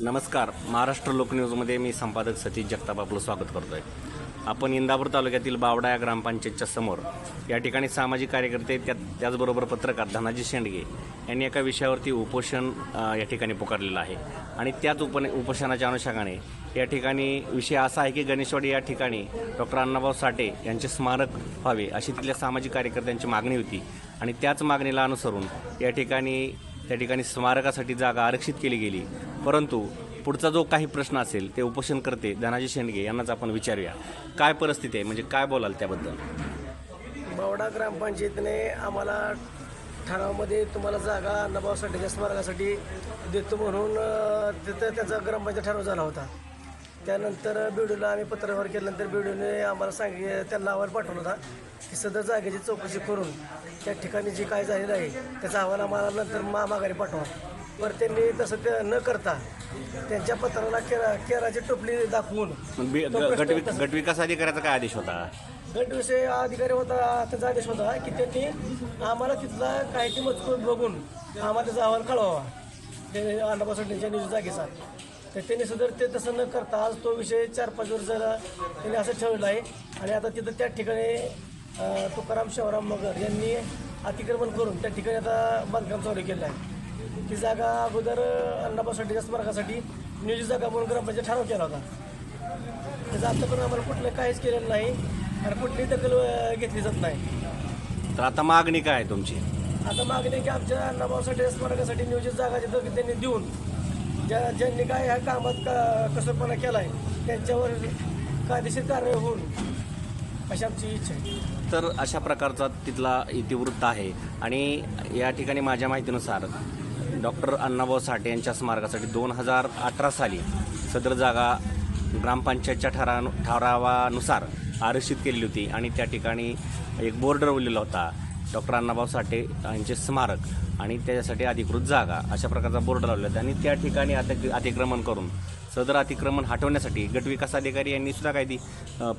नमस्कार. महाराष्ट्र लोकन्यूजमध्ये मी संपादक सतीश जगताप आपलं स्वागत करतो आहे आपण इंदापूर तालुक्यातील बावडा या ग्रामपंचायतच्या समोर या ठिकाणी सामाजिक कार्यकर्ते त्या त्याचबरोबर पत्रकार धनाजी शेंडगे यांनी एका विषयावरती उपोषण या ठिकाणी पुकारलेलं आहे. आणि त्याच उप उपोषणाच्या अनुषंगाने या ठिकाणी विषय असा आहे की गणेशवाडी या ठिकाणी डॉक्टर अण्णाभाऊ साठे यांचे स्मारक व्हावे अशी तिथल्या सामाजिक कार्यकर्त्यांची मागणी होती. आणि त्याच मागणीला अनुसरून या ठिकाणी त्या ठिकाणी स्मारकासाठी जागा आरक्षित केली गेली. परंतु पुढचा जो काही प्रश्न असेल ते उपोषण करते धनाजी शेंडगे यांनाच आपण विचारूया. काय परिस्थिती आहे? म्हणजे काय बोलाल त्याबद्दल? बावडा ग्रामपंचायतीने आम्हाला ठरावामध्ये तुम्हाला जागा अण्णाभाऊ साठेच्या स्मारकासाठी देतो म्हणून तिथं त्याचा ग्रामपंचायत ठराव झाला होता. त्यानंतर बिडूला आम्ही पत्रव्यवहार केल्यानंतर बिडूने आम्हाला सांगितले त्यांना अहवाल पाठवला होता की सदर जागेची चौकशी करून त्या ठिकाणी जे काय झालेलं आहे त्याचा अहवाल आम्हाला नंतर मा माघारी पाठवा. पण त्यांनी तसं ते न करता त्यांच्या पत्राला केरा केराची टोपली दाखवून गटविकास अधिकाऱ्याचा काय आदेश होता? गटविषय अधिकारी होता त्याचा आदेश होता की त्यांनी आम्हाला तिथला काही ती मजकूर बघून आम्हाला त्याचा अहवाल कळवावा. ते अण्णापासून निज जागेचा. तर त्यांनी सुद्धा ते तसं न करता आज तो विषय चार पाच वर्ष झाला त्यांनी असं ठेवलेला आहे आणि आता तिथं त्या ठिकाणी तुकाराम शिवराम मगर यांनी अतिक्रमण करून त्या ठिकाणी आता बांधकाम चालू केलं आहे. ती जागा अगोदर अण्णापासाठीच्या स्मारकासाठी नियोजित जागा म्हणून ग्रामपंचायत ठराव केला होता. त्याचं आतापर्यंत आम्हाला कुठलं काहीच केलेलं नाही आणि कुठलीही दखल घेतली जात नाही. तर आता मागणी काय आहे तुमची? आता मागणी की आमच्या अण्णाभाऊसाठी स्मारकासाठी नियोजित जागा जिथं त्यांनी देऊन ज्या ज्यांनी काय ह्या कामात का कसरपणा केला आहे त्यांच्यावर कायदेशीर कारवाई होऊन अशी आमची इच्छा आहे. तर अशा प्रकारचा तिथला इतिवृत्त आहे. आणि या ठिकाणी माझ्या माहितीनुसार डॉक्टर अण्णाभाऊ साठे यांच्या स्मारकासाठी दोन हजार अठरा साली सदर जागा ग्रामपंचायतच्या ठरा ठरावानुसार आरक्षित केलेली होती. आणि त्या ठिकाणी एक बोर्ड रवलेला होता. डॉक्टर अण्णाभाऊ साठे यांचे स्मारक आणि त्याच्यासाठी अधिकृत जागा अशा प्रकारचा बोर्ड लावला आणि त्या ठिकाणी अति अतिक्रमण करून सदर अतिक्रमण हटवण्यासाठी गटविकास अधिकारी यांनी सुद्धा काही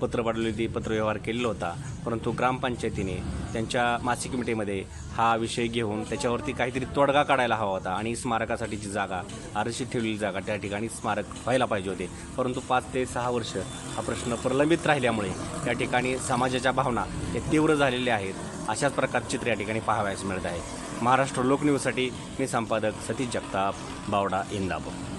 पत्र पाठवली होती पत्रव्यवहार केलेला होता. परंतु ग्रामपंचायतीने त्यांच्या मासिक मिटीमध्ये हा विषय घेऊन त्याच्यावरती काहीतरी तोडगा काढायला हवा होता आणि स्मारकासाठीची जागा आरक्षित ठेवलेली जागा त्या ठिकाणी स्मारक व्हायला पाहिजे होते. परंतु पाच ते सहा वर्ष हा प्रश्न प्रलंबित राहिल्यामुळे त्या ठिकाणी समाजाच्या भावना हे तीव्र झालेल्या आहेत. अशाच प्रकारचे चित्र या ठिकाणी पाहावयास मिळत आहे. महाराष्ट्र लोकन्यूजसाठी मी संपादक सतीश जगताप बावडा इंदापूर.